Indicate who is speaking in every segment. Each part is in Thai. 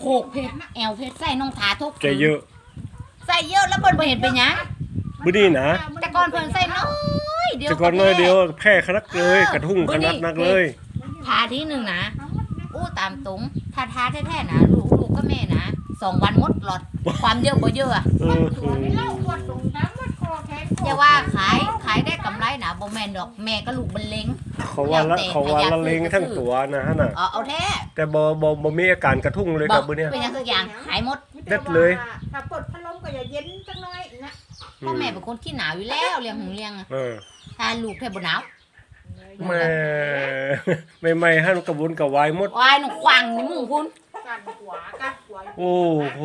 Speaker 1: โขกเพชรแอวเพชรใส่น้องถาทุก
Speaker 2: ใจเยอะ
Speaker 1: ใส่เยอะแล้วเพิ่นบ่เห็นเป็นหยัง
Speaker 2: บ่ดีนะ
Speaker 1: แต่ก่อนเพิ่นใส่น้อยเดียว
Speaker 2: แต่ก่อนน้อยเดียวแพ้ขนักเลย กระทุ่งขนาดนักเลย
Speaker 1: ทาทีหนึงนะอู้ตามตรงถ้าทาแท้ๆนะลูกลูกก็แม่นะสองวันหมดหลอดความเยอะบ่เยอะอะ
Speaker 2: เออ
Speaker 3: ตัวนี่เล่าปวดตรงน้ำมันคอแข็ง
Speaker 1: อย่าว่าขายขายได้กำไรนะบ่แม่นดอกแม่ก็ลูกมันเล้ง
Speaker 2: เขาว่าละเขาว่าละเลงทั้งตัวนะฮะน่ะ
Speaker 1: เอาเอาแท้
Speaker 2: แต่บ่บ่บ่มีอาการกระทุ่งเลย
Speaker 1: บ
Speaker 2: ค
Speaker 1: อ
Speaker 2: รั
Speaker 1: ก
Speaker 2: บมื้อเนี้ย
Speaker 1: เป็นหยังสักอย่างขายหมด
Speaker 2: เด็ดเลย
Speaker 3: ถ้าปวดพัดลมก็อย่าเย็นจังน้อยนะ
Speaker 1: พ่อแม่เป็นคนขี้หนาวอยู่แล้วเลี้ยงหงเลี้ยงอะ
Speaker 2: เออ
Speaker 1: ถ้าลูกแท้บ่หนาว
Speaker 2: แม่ใหม่ๆหั่นกระวนกระวายหมด
Speaker 1: วายหนูขวางนี่มึงคุณ
Speaker 3: กันขวากันขวา
Speaker 2: โอ้โห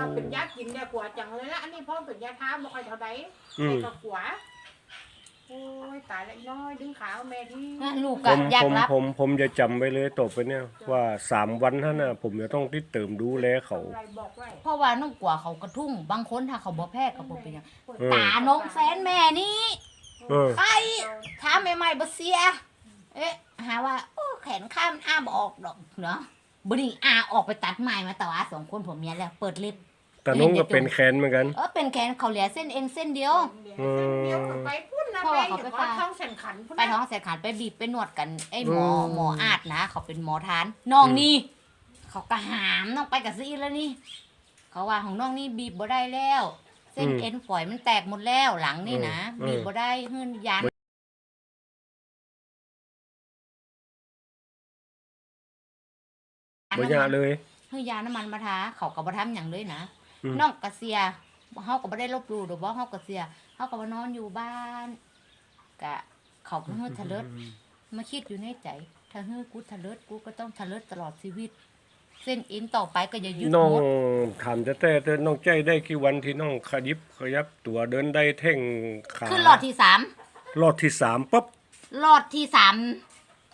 Speaker 3: ถ้าเป็นยากินเนี่ยขวาจังเลยละอันนี้พ่อเป็นยาท้าไม่ค่อยเท่าใด
Speaker 2: อืม
Speaker 3: แต่ก็ขวาโอ้ยตายละอีน้อยดึงขาแม่ที่
Speaker 1: นะลูก
Speaker 2: ผ
Speaker 1: ก็
Speaker 2: ม
Speaker 1: อยาก
Speaker 2: ผม
Speaker 1: รับ
Speaker 2: ผมผมจะจำไว้เลยต่อไปเนี่ย ว่าสามวันท่านน่ะผมจะต้องติดเติมดูแลเขา
Speaker 3: อะไรบอกไว้
Speaker 1: เพราะว่าน้องกว่าเขากระทุ่ง บางคนถ้าเขาบ่แพ้ก็บ่เป็นหยัง
Speaker 2: เออ
Speaker 1: ตาน้องแฟนแม่นี่
Speaker 2: เออ
Speaker 1: ไปถามใหม่ๆบ่เสีย เอ๊ะหาว่าโอ้แขนข้ามอ้าบ่ออกดอกเนาะบ่นี่อาออกไปตัดไม้มาแต่ว่าสองคนผมเมียแล้วเปิดเล็บ
Speaker 2: แต่น้องก็เป็นแคนเหมือนกัน
Speaker 1: เออเป็นแขนเขาเหลือเส้นเอ็นเส้นเดียว
Speaker 3: เดี๋ยวไปพุ่นนะ
Speaker 1: พ่อ
Speaker 3: ไป
Speaker 1: เขา
Speaker 3: เดี๋ยว
Speaker 1: ไป
Speaker 3: ขอ
Speaker 1: ตาย
Speaker 3: ท้องแสนขันพุ่น
Speaker 1: ไปท้องเสียขาดไปบีบไปนวดกันไอ้หมอ
Speaker 2: อืม
Speaker 1: หมออาดนะ เขาเป็นหมอทานน้อง
Speaker 2: อืม
Speaker 1: นี่เขาก็หามน้องไปกับซีแล้วนี่ เขาว่าของน้องนี่บีบบ่ได้แล้ว เส้นเอ็นฝอยมันแตกหมดแล้วหลังนี่นะบีบบ่ได้เฮือนยัน
Speaker 2: บ่ยากเลย
Speaker 1: เฮือนยาน้ำมันมาทาเขาก็บ่ทำอย่างเลยนะ
Speaker 2: อืม
Speaker 1: น้องกระเสียเฮาก็บ่ได้ลบหลู่ดอกบ่เฮากระเสียเฮาก็มานอนอยู่บ้านกะเขาก็เฮือทะเลิดมาคิดอยู่ในใจ ถ้าเฮ้ยกูทะเลิดกูก็ต้องทะเลิดตลอดชีวิต เส้นเอ็นต่อไปก็อย่ายึด
Speaker 2: น้อง
Speaker 1: หมด
Speaker 2: ถามแต่แต่แต่น้องใจได้กี่วันที่น้องขยิบขยับตัวเดินได้แท่งขา
Speaker 1: ขึ้นหลอดที่สาม
Speaker 2: รอดที่สามปั๊บ
Speaker 1: หลอดที่สาม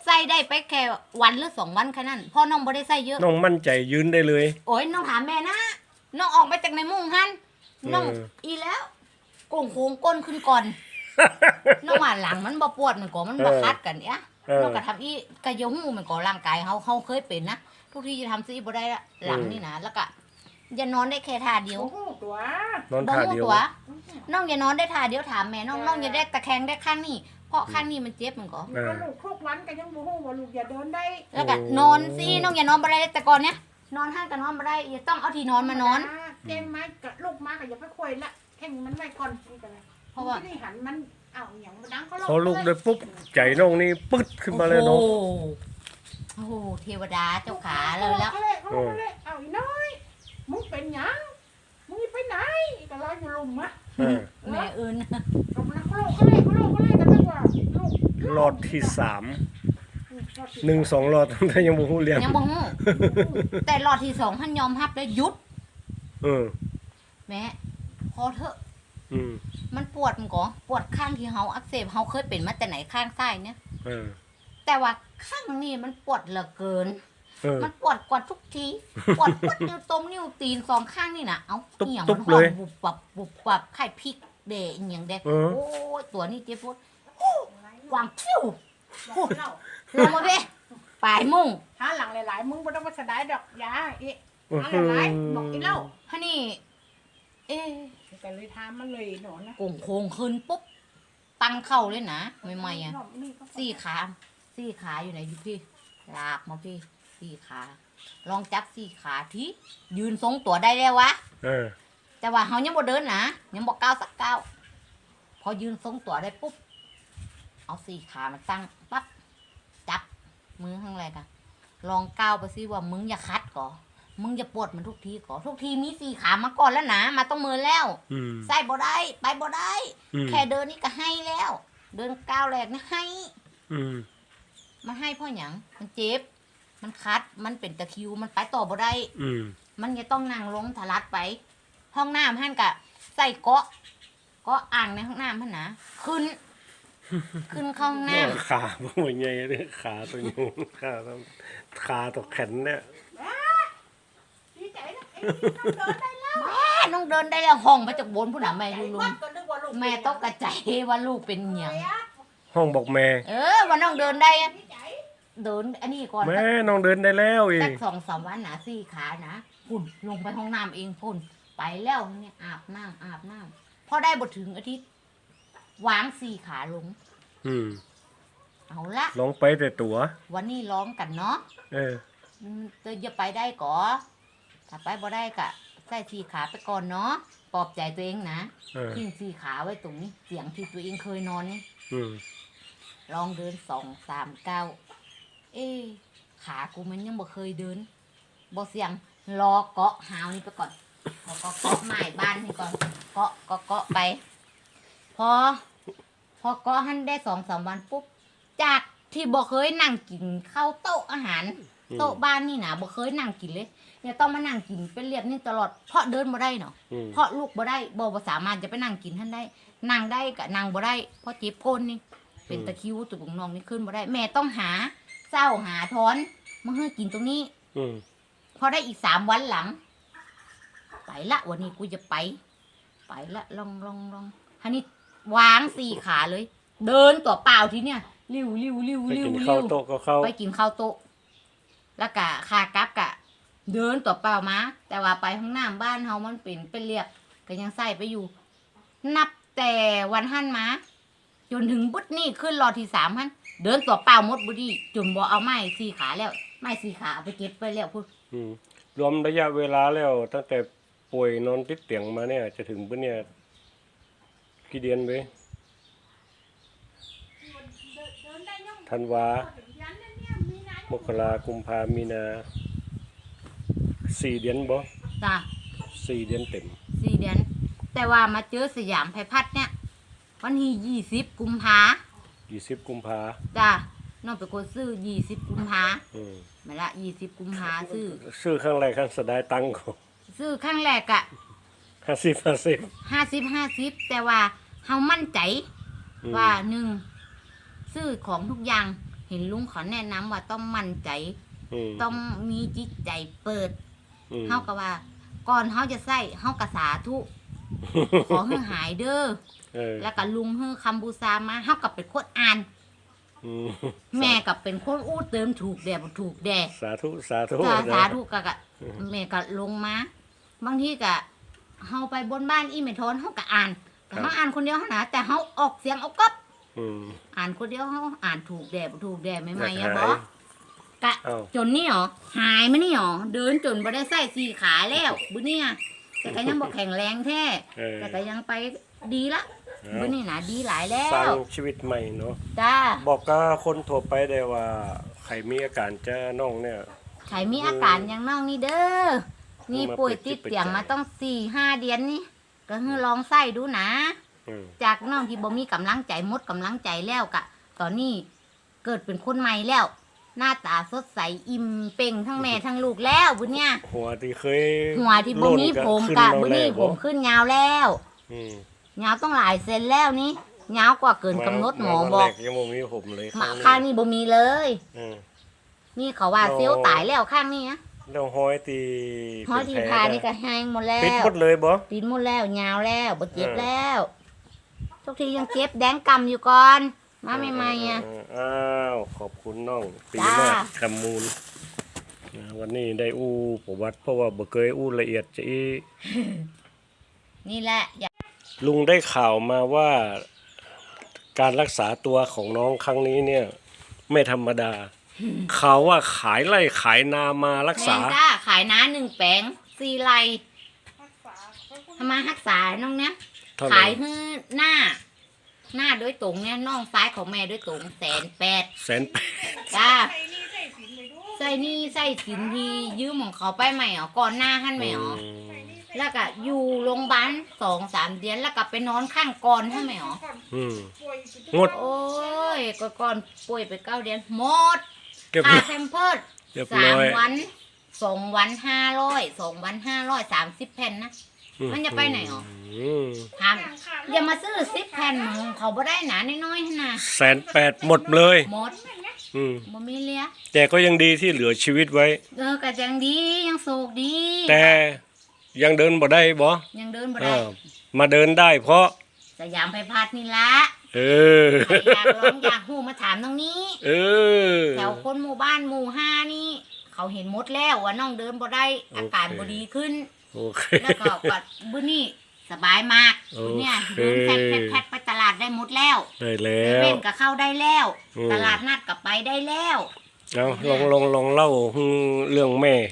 Speaker 1: ใส่ได้ไปแค่วันหรือสองวันแค่นั้นเพ่อน้องบ่ได้ใส่เยอะ
Speaker 2: น้องมั่นใจยืนได้เลย
Speaker 1: โอ้ยน้องถามแม่นะ น้องออกมาจากในมุ้งหันน้อง
Speaker 2: เออ
Speaker 1: อีแล้วโก่งโค้งก้นขึ้นก่อน น้องว่าหลังมันบ่ปวดมันก็มันบ่คัดกันเนี่ย
Speaker 2: เออ
Speaker 1: น้องก็ทำอีกะยงมันก็ร่างกายเฮาเฮาเคยเป็นนะทุกที่จะทำซีบ่ได้ละหลังนี่นะแล้วก็อย่านอนได้แค่ท่าเดียว
Speaker 3: โอ้โหตัวน
Speaker 2: อน
Speaker 1: บ่
Speaker 2: ท่า
Speaker 1: ฮู้
Speaker 2: เดียว
Speaker 1: ตัวน้องอย่านอนได้ท่าเดียวถามแม่น้องน้องอย่าได้ตะแคงได้ข้างนี้เพราะข้างนี้มันเจ็บมันก็
Speaker 2: เออ
Speaker 3: ก็ลูกทุกวันก็ยังบ่ฮู้ว่าลูกอย่าเดินได้
Speaker 1: แล้วก็
Speaker 2: โอ้
Speaker 1: นอนสิน้องอย่านอนบ่ได้แต่ก่อนเนี้ย นอนห้างก็นอนบ่ได้อย่าต้องเอาที่นอนมานอน
Speaker 3: เจ๊งไม้กับลูกมาก็อย่าไปคุยละแข่งมันไว้ก่อนนี่ก็เลย
Speaker 1: เพราะว่า
Speaker 3: ที่นี่หันมันเอ้าอย่างมันดังเขา
Speaker 2: พอลูกได้ปุ๊บใจน้องนี่ปึ๊ดขึ้นมาเลยน้อง
Speaker 1: โอ้โหโอ้โหเทวดาเจ้าขาเลยแล้ว
Speaker 3: เขาเลยเขาเลยเอ้าอีน้อยมึงเป็นหยังมึงไปไหนก็รออยู่ลุมอะ
Speaker 2: เออ
Speaker 1: แม่อื่น
Speaker 3: กำลังเขาโลกเขาเลยเขาโลกเขาเลยกันดีกว่าลูก
Speaker 2: รอดที่สาม หนึ่งสองรอดแต่ยังบ่ฮู้เรื่อง
Speaker 1: ยังบ่ฮู้แต่รอดที่สองท่านยอมรับเลยหยุด
Speaker 2: เออ
Speaker 1: แม่พอเถอะ
Speaker 2: อืม
Speaker 1: มันปวดมันก็ปวดข้างที่เฮาอักเสบเฮาเคยเป็นมาแต่ไหนข้างซ้ายเนี่ย
Speaker 2: เออ
Speaker 1: แต่ว่าข้างนี้มันปวดเหลือเกิน
Speaker 2: เออ
Speaker 1: มันปวดกว่าทุกทีปวดปวดนิ้วตมนิ้วตีนสองข้างนี่นะเอา
Speaker 2: ตุ๊บ
Speaker 1: เหี่ยง
Speaker 2: ตุ๊
Speaker 1: มัน
Speaker 2: บ
Speaker 1: หอ
Speaker 2: เล
Speaker 1: ม
Speaker 2: ย
Speaker 1: บุบปับบุบปับไข่พริกเดะอหย่างเดะ
Speaker 2: เออ
Speaker 1: โอ้ยตัวนี้เจ็บปวดโอ้วางคิ้ว ลงมาเพ่ปลายมุ่ง
Speaker 3: หาหลังหลายๆมึงบ่ต้องมาสดายดอกยาอี
Speaker 2: อื้อ
Speaker 3: หา
Speaker 2: หือ
Speaker 3: หลายๆบอกอีเล่า
Speaker 1: ฮะนี่ เอ๊ะ
Speaker 3: ก็เลยทำมันเลยหนอนนะ
Speaker 1: โก่งโค้งขึ้นปุ๊บ ตั้งเข้าเลยนะใหม่ๆอะ สี่ขา สี่ขาอยู่ไหนอยู่พี่ ลากมาพี่ สี่ขา ลองจับสี่ขาที่ ยืนทรงตัวได้แล้ววะ
Speaker 2: เออ
Speaker 1: แต่ว่าเขายังบ่เดินนะยังบ่ก้าวสักก้าวพอยืนทรงตัวได้ปุ๊บ เอาสี่ขามาตั้งปั๊บจับ มือข้างไรกันลองก้าวไปสิว่ามึงอย่าคัดก่อมึงอย่าปวดมันทุกทีก่อทุกทีมีสี่ขามาก่อนแล้วนะมาต้องมือแล้ว
Speaker 2: อืม
Speaker 1: ใส่บ่ได้ไปบ่ได้
Speaker 2: อืม
Speaker 1: แค่เดินนี่ก็ให้แล้ว เดินก้าวแรกนี่ให้
Speaker 2: อืม
Speaker 1: มันให้เพ่อหยังมันเจ็บ มันคัดมันเป็นตะคริวมันไปต่อบ่ได้
Speaker 2: อืม
Speaker 1: มันจะต้องนั่งลงทะลัดไป ห้องน้ำท่านกะใส่เกาะเกาะอ่างในห้องน้ำท่านนะขึ้น ขึ้นเข้าห้องน้
Speaker 2: ขาบ่เหมือนไงเลยขาตัวยูงขาตัวขาตัวแขนเนี่ย
Speaker 3: ดีใจนะเอ้ยน้องเดินได้แล้วำ
Speaker 1: แม่น้องเดินได้แล้วห้องมาจากบนผู้หนาแม่อยู่ลุ
Speaker 3: วั
Speaker 1: ง
Speaker 3: ดก็นึกว่าลูก
Speaker 1: แม่ต้องกระจายว่าลูกเป็นหยัง
Speaker 2: ห้องบอกแม่
Speaker 1: เออว่าน้องเดินได้อะ
Speaker 3: ดีใจ
Speaker 1: เดินอันนี้ก่อน
Speaker 2: แม่น้องเดินได้แล้วอี
Speaker 1: สั
Speaker 2: ก
Speaker 1: กสองสามวันนะสี่ขานะพุ่นลงไปห้องน้ำเองพุ่นไปแล้วเนี่ยอาบน้ำอาบน้ำพอได้บทถึงอาทิตย์ วางสี่ขาลง
Speaker 2: อืม
Speaker 1: เอาละ
Speaker 2: ลองไปแต่ตัว
Speaker 1: วันนี้ร้องกันเนาะ
Speaker 2: เออ
Speaker 1: อืมเธอจะไปได้ก่อถ้าไปบ่ได้กะใส่สี่ขาไปก่อนเนาะปลอบใจตัวเองนะ
Speaker 2: เออ
Speaker 1: ทิ้งสี่ขาไว้ตรงนี้เสียงที่ตัวเองเคยนอนนี่
Speaker 2: อืม
Speaker 1: ลองเดินสองสามเก้า เอ๊ะขากูมันยังบ่เคยเดินบ่เสียงรอเกาะหาวนี่ไปก่อนพอเกาะเกาะไม้บ้านนี่ก่อน เกาะเกาะเกาะไป พอ พอเกาะหันได้สองสามวันปุ๊บจากที่บ่เคยนั่งกินข้าวโต๊ะอาหาร
Speaker 2: อืม
Speaker 1: โต๊ะบ้านนี่นะบ่เคยนั่งกินเลยเนี่ยต้องมานั่งกินเป็นเรียบนี่ตลอดเพราะเดินบ่ได้เนาะ
Speaker 2: อืม
Speaker 1: เพราะลูกบ่ได้บ่บ่สามารถจะไปนั่งกินท่านได้ นั่งได้ก็นั่งบ่ได้เพราะเจ็บก้นนี่ เป็นตะคริวตัวของน้องนี่ขึ้นบ่ได้ แม่ต้องหาเศร้าหาทอนมาให้กินตรงนี้
Speaker 2: อืม
Speaker 1: พอได้อีกสามวันหลัง ไปละวันนี้กูจะไป ไปละลองลองลองฮันนี่ วางสี่ขาเลย เดินตัวเปล่าทีเนี่ยริ้วริ้วริ้ว
Speaker 2: ไป
Speaker 1: ริ้ว
Speaker 2: กิน
Speaker 1: ริ้
Speaker 2: ข้าว
Speaker 1: ว
Speaker 2: โต๊ะก็เข้า
Speaker 1: ไปกินข้าวโต๊ะ แล้วกะคากลับกะ เดินตัวเปล่ามาแต่ว่าไปห้องน้ำบ้านเฮามันเป็นเป็นเรียบก็ยังใส่ไปอยู่ นับแต่วันหั่นมาจนถึงบุดนี่ขึ้นรอที่สามหั่นเดินตัวเปล่าหมดบุดีจนบ่เอาไม้สี่ขาแล้ว ไม้สี่ขาเอาไปเก็บไปแล้วพูด
Speaker 2: อืมรวมระยะเวลาแล้วตั้งแต่ป่วยนอนติดเตียงมาเนี่ย จะถึงปะเนี่ย กี่เดือนไปธันวามกรากุมภามีนาสี่เดือนบ่
Speaker 1: จ้ะ
Speaker 2: สี่เดือนเต็ม
Speaker 1: สี่เดือน แต่ว่ามาเจอสยามไพพัฒน์เนี่ย วันที่ยี่สิบกุมภา
Speaker 2: ยี่สิบกุมภา
Speaker 1: จ้ะน้องเป็นคนซื้อยี่สิบกุมภา
Speaker 2: อืม
Speaker 1: มาละยี่สิบกุมภาซื้อ
Speaker 2: ซื้อครั้งแรกครั้งสดายตังค์เขา
Speaker 1: ซื้อครั้งแรกอะ
Speaker 2: ห้าสิบห้าสิบ
Speaker 1: ห้าสิบห้าสิบแต่ว่า เฮามั่นใจ
Speaker 2: อืม
Speaker 1: ว่าหนึ่งซื้อของทุกอย่าง เห็นลุงเขาแนะนำว่าต้องมั่นใจ
Speaker 2: อืม
Speaker 1: ต้องมีจิตใจเปิด
Speaker 2: อืม
Speaker 1: เฮาก็ว่า ก่อนเฮาจะใส่เฮากะสาธุ ขอให้หายเด้อ
Speaker 2: เออ
Speaker 1: แล้วก็ลุงให้คำบูชามาเฮากับเป็นคนอ่าน
Speaker 2: อืม
Speaker 1: แม่กับเป็นคนอู้เติมถูกแดบ่ถูกแด
Speaker 2: สาธุสาธุ
Speaker 1: สา
Speaker 2: นะ
Speaker 1: สาธุกะกะแม่ก็ลงมา บางทีกะเฮาไปบนบ้านอีเมทอนเฮาก็อ่าน แต่เฮาอ่านคนเดียวเท่านะแต่เฮาออกเสียงเอาก๊อบ
Speaker 2: อืม
Speaker 1: อ่านคนเดียวเฮาอ่านถูกแดบ่ถูกแดไม่ไหม
Speaker 2: อยาก
Speaker 1: อะ
Speaker 2: หาย
Speaker 1: บอกกะ
Speaker 2: เอ้า
Speaker 1: จนนี่หรอหายมานี่หรอเดินจนบ่ได้ใส่สี่ขาแล้วบุเนี่ยแต่ก็ยังบ่แข็งแรงแท้
Speaker 2: เออ
Speaker 1: แต่ก็ยังไปดีละ
Speaker 2: เอ้า
Speaker 1: บุนี่นะดีหลายแล้
Speaker 2: สร้าง
Speaker 1: ว
Speaker 2: ชีวิตใหม่เนาะ
Speaker 1: จ้า
Speaker 2: บอกกับคนทั่วไปได้ว่าใครมีอาการจะน้องเนี่ย
Speaker 1: ใครมีอาการอย่างน้องนี่เด้อนี่
Speaker 2: มา
Speaker 1: ป่วย
Speaker 2: เปิดจิ
Speaker 1: ติ
Speaker 2: ต
Speaker 1: ด
Speaker 2: เปิด
Speaker 1: เตียง
Speaker 2: ใจ
Speaker 1: มาต้องสี่ห้าเดือนนี่ ก็ให้ลองใส่ดูนะ
Speaker 2: อืม
Speaker 1: จากน้องที่บ่มีกำลังใจหมดกำลังใจแล้วกะ ตอนนี้เกิดเป็นคนใหม่แล้ว หน้าตาสดใสอิ่มเป่งทั้งแม่ทั้งลูกแล้วบุญเนี่ย
Speaker 2: หัวที่เคย
Speaker 1: หัวที่บ่มีผม
Speaker 2: ขึ้น
Speaker 1: กะ
Speaker 2: มา
Speaker 1: บุญนี่
Speaker 2: แล้ว
Speaker 1: ผมขึ้นยาวแล้ว
Speaker 2: อืม
Speaker 1: ยาวต้องหลายเซนแล้วนี่ยาวกว่าเกินกำหนดหมอ
Speaker 2: วัน
Speaker 1: บอ
Speaker 2: แร
Speaker 1: ก
Speaker 2: ยังบ่มีผมเลย
Speaker 1: มาข้างนี้บ่มีเลย
Speaker 2: อืม
Speaker 1: นี่เขาว่า
Speaker 2: โอ้
Speaker 1: เซลล์ตายแล้วข้างนี้นะ
Speaker 2: แล้วห้อยตี
Speaker 1: เพราะที่พานี่ก็แห้งหมดแล้
Speaker 2: ปิด
Speaker 1: ว
Speaker 2: หมดเลยบ่
Speaker 1: ตีนหมดแล้วยาวแล้วบ่เจ็บ
Speaker 2: เออ
Speaker 1: แล้วทุกทียังเจ็บแดงกำอยู่ก่อน มาใหม่ๆอะ
Speaker 2: เอ้าวขอบคุณน้องปี
Speaker 1: จ้า
Speaker 2: มาศคำมูลนะวันนี้ได้อู้ประวัติเพราะว่าบ่เคยอู้ละเอียดจะอี
Speaker 1: นี่แหละอย่า
Speaker 2: ลุงได้ข่าวมาว่าการรักษาตัวของน้องครั้งนี้เนี่ย ไม่ธรรมดา เขาว่าขายไร่ขายนามารัก
Speaker 1: แม
Speaker 2: ษา
Speaker 1: งจ้าขายน้าหนึ่งแปลงสี่ไร่ทำมารักษาน้องเนี้ย
Speaker 2: เท่าไห
Speaker 1: ขา
Speaker 2: ร่
Speaker 1: ยให้หน้า หน้าโดยตรงเนี่ยน้องซ้ายของแม่โดยตรงแสนแปด
Speaker 2: แสนแปด
Speaker 1: จ้า
Speaker 3: ใส่นี่ใส่สินเลยดู
Speaker 1: ใส่หนี่ใส่สินทียืมของเขาไปใหม่อ๋อก่อนหน้าขั้นใหม่อ๋อ
Speaker 2: อืม
Speaker 3: ใส่นี่ใส่
Speaker 1: แล้วก็อยู่โรงพยาบาลสองสามเดือนแล้วก็ไปนอนข้างก่อนใช่ไหมอ๋อ
Speaker 2: อืม
Speaker 3: ป่วยสิ
Speaker 2: งด
Speaker 1: โอ้ยก็ก่อนป่วยไปเก้าเดือนหมด
Speaker 2: เรียบ
Speaker 1: ค่า
Speaker 2: ร้อย
Speaker 1: แพมเพิร์ด
Speaker 2: เรียบ
Speaker 1: สา
Speaker 2: ร้
Speaker 1: ม
Speaker 2: อย
Speaker 1: วันสองวันห้าร้อยสองวันห้าร้อยสามสิบแผ่นนะ มันจะไปไหนอ๋อ
Speaker 2: ม
Speaker 1: ถามอย่ามาซื้อสิบแผ่นมึงเขาบ่ได้หนาน้อยๆให้นะ
Speaker 2: แสนแปดหมดเลย
Speaker 1: หมด
Speaker 2: อืม
Speaker 1: บ่มีเหลี้ย
Speaker 2: แต่ก็ยังดีที่เหลือชีวิตไว้
Speaker 1: เออก็ยังดียังโศกดี
Speaker 2: แต่ยังเดินบ่ได้บ่
Speaker 1: ยังเดินบ่
Speaker 2: เอ
Speaker 1: ได้
Speaker 2: อมาเดินได้เพราะ
Speaker 1: สยามไพพัฒน์นี่ละ
Speaker 2: เออ
Speaker 1: ใครอยากร้องอยากหูมาถามตรงนี้
Speaker 2: เออ
Speaker 1: แถวคนหมู่บ้านหมู่ห้านี่ เขาเห็นหมดแล้วว่าน้องเดินบ่ได้อาการบ่ดีขึ้น
Speaker 2: โอเค
Speaker 1: แล้วก็ปัดบื้อนี่สบายมาก
Speaker 2: โอเค
Speaker 1: เนี่ยเดินแพทแพทแพทไปตลาดได้หมดแล้ว
Speaker 2: ได้แล้
Speaker 1: เซ
Speaker 2: ว
Speaker 1: เว่นก็เข้าได้แล้ว
Speaker 2: อืม
Speaker 1: ตลาดนัดก็ไปได้แล้ว
Speaker 2: เอาลองลองลองเล่าเรื่องแม่